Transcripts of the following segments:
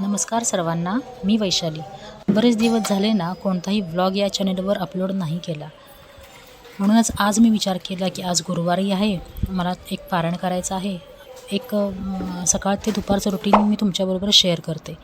नमस्कार सर्वांना मी वैशाली. बरेच दिवस झाले ना कोणताही व्लॉग या चॅनलवर अपलोड नाही केला. म्हणूनच आज मी विचार केला की आज गुरुवारी आहे मला एक पारण करायचं आहे. एक सकाळ ते दुपारचं रुटीन मी तुमच्याबरोबर शेअर करते.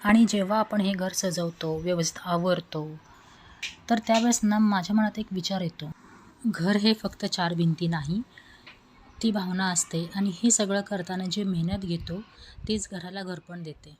आणि जेव्हा आपण हे घर सजवतो व्यवस्थित आवरतो तर त्यावेळेस ना माझ्या मनात एक विचार येतो. घर हे फक्त चार भिंती नाही ती भावना असते आणि हे सगळं करताना जे मेहनत घेतो तीच घराला घरपण देते.